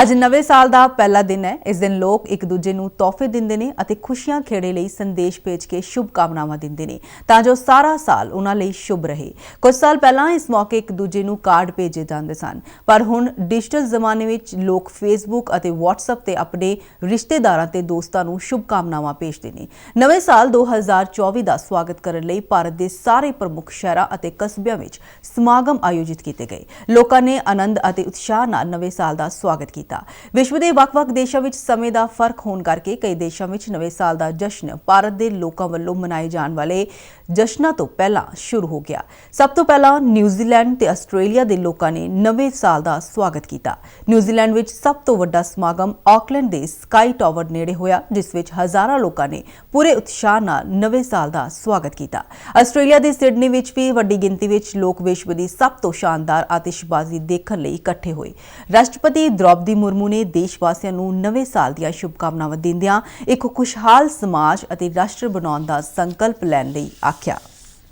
ਅੱਜ ਨਵੇਂ ਸਾਲ ਦਾ ਪਹਿਲਾ ਦਿਨ ਹੈ। ਇਸ ਦਿਨ ਲੋਕ ਇੱਕ ਦੂਜੇ ਨੂੰ ਤੋਹਫੇ ਦਿੰਦੇ ਨੇ ਅਤੇ ਖੁਸ਼ੀਆਂ ਖੇੜੇ ਲਈ ਸੰਦੇਸ਼ ਭੇਜ ਕੇ ਸ਼ੁਭ ਕਾਮਨਾਵਾਂ ਦਿੰਦੇ ਨੇ। ਤਾਂ ਜੋ ਸਾਰਾ ਸਾਲ ਉਹਨਾਂ ਲਈ ਸ਼ੁਭ ਰਹੇ। ਕੁਝ ਸਾਲ ਪਹਿਲਾਂ ਇਸ ਮੌਕੇ ਇੱਕ ਦੂਜੇ ਨੂੰ ਕਾਰਡ ਭੇਜੇ ਜਾਂਦੇ ਸਨ। ਪਰ ਹੁਣ ਡਿਜੀਟਲ ਜ਼ਮਾਨੇ ਵਿੱਚ ਲੋਕ ਫੇਸਬੁੱਕ ਅਤੇ WhatsApp ਤੇ ਆਪਣੇ ਰਿਸ਼ਤੇਦਾਰਾਂ ਤੇ ਦੋਸਤਾਂ ਨੂੰ ਸ਼ੁਭ ਕਾਮਨਾਵਾਂ ਭੇਜਦੇ ਨੇ। ਨਵੇਂ ਸਾਲ 2024 ਦਾ ਸਵਾਗਤ ਕਰਨ ਲਈ ਭਾਰਤ ਦੇ ਸਾਰੇ ਪ੍ਰਮੁੱਖ ਸ਼ਹਿਰਾਂ ਅਤੇ ਕਸਬਿਆਂ ਵਿੱਚ ਸਮਾਗਮ ਆਯੋਜਿਤ ਕੀਤੇ ਗਏ। ਲੋਕਾਂ ਨੇ ਆਨੰਦ ਅਤੇ ਉਤਸ਼ਾਹ ਨਾਲ ਨਵੇਂ ਸਾਲ ਦਾ ਸਵਾਗਤ ਕੀਤਾ। ਵਿਸ਼ਵ ਦੇ ਵੱਖ-ਵੱਖ ਦੇਸ਼ਾਂ ਵਿੱਚ ਸਮੇਂ ਦਾ ਫ਼ਰਕ ਹੋਣ ਕਰਕੇ ਕਈ ਦੇਸ਼ਾਂ ਵਿੱਚ ਨਵੇਂ ਸਾਲ ਦਾ ਜਸ਼ਨ ਭਾਰਤ ਦੇ ਲੋਕਾਂ ਵੱਲੋਂ ਮਨਾਏ ਜਾਣ ਵਾਲੇ ਜਸ਼ਨਾਂ ਤੋਂ ਪਹਿਲਾਂ ਸ਼ੁਰੂ ਹੋ ਗਿਆ। ਸਭ ਤੋਂ ਪਹਿਲਾਂ ਨਿਊਜ਼ੀਲੈਂਡ ਤੇ ਆਸਟ੍ਰੇਲੀਆ ਦੇ ਲੋਕਾਂ ਨੇ ਨਵੇਂ ਸਾਲ ਦਾ ਸਵਾਗਤ ਕੀਤਾ। ਨਿਊਜ਼ੀਲੈਂਡ ਵਿੱਚ ਸਭ ਤੋਂ ਵੱਡਾ ਸਮਾਗਮ ਆਕਲੈਂਡ ਦੇ ਸਕਾਈ ਟਾਵਰ ਨੇੜੇ ਹੋਇਆ, ਜਿਸ ਵਿੱਚ ਹਜ਼ਾਰਾਂ ਲੋਕਾਂ ਨੇ ਪੂਰੇ ਉਤਸ਼ਾਹ ਨਾਲ ਨਵੇਂ ਸਾਲ ਦਾ ਸਵਾਗਤ ਕੀਤਾ। ਆਸਟ੍ਰੇਲੀਆ ਦੇ ਸਿਡਨੀ ਵਿੱਚ ਵੀ ਵੱਡੀ ਗਿਣਤੀ ਵਿੱਚ ਲੋਕ ਵਿਸ਼ਵ ਦੀ ਸਭ ਤੋਂ ਸ਼ਾਨਦਾਰ ਆਤਿਸ਼ਬਾਜ਼ੀ ਦੇਖਣ ਲਈ ਇਕੱਠੇ ਹੋਏ। ਰਾਸ਼ਟਰਪਤੀ ਦ੍ਰੌਪਦੀ ਮੁਰਮੂ ਨੇ ਦੇਸ਼ ਵਾਸੀਆਂ ਨੂੰ ਨਵੇਂ ਸਾਲ ਦੀਆਂ ਸ਼ੁਭਕਾਮਨਾਵਾਂ ਦਿੰਦਿਆਂ ਇੱਕ ਖੁਸ਼ਹਾਲ ਸਮਾਜ ਅਤੇ ਰਾਸ਼ਟਰ ਬਣਾਉਣ ਦਾ ਸੰਕਲਪ ਲੈਣ ਲਈ ਆਖਿਆ।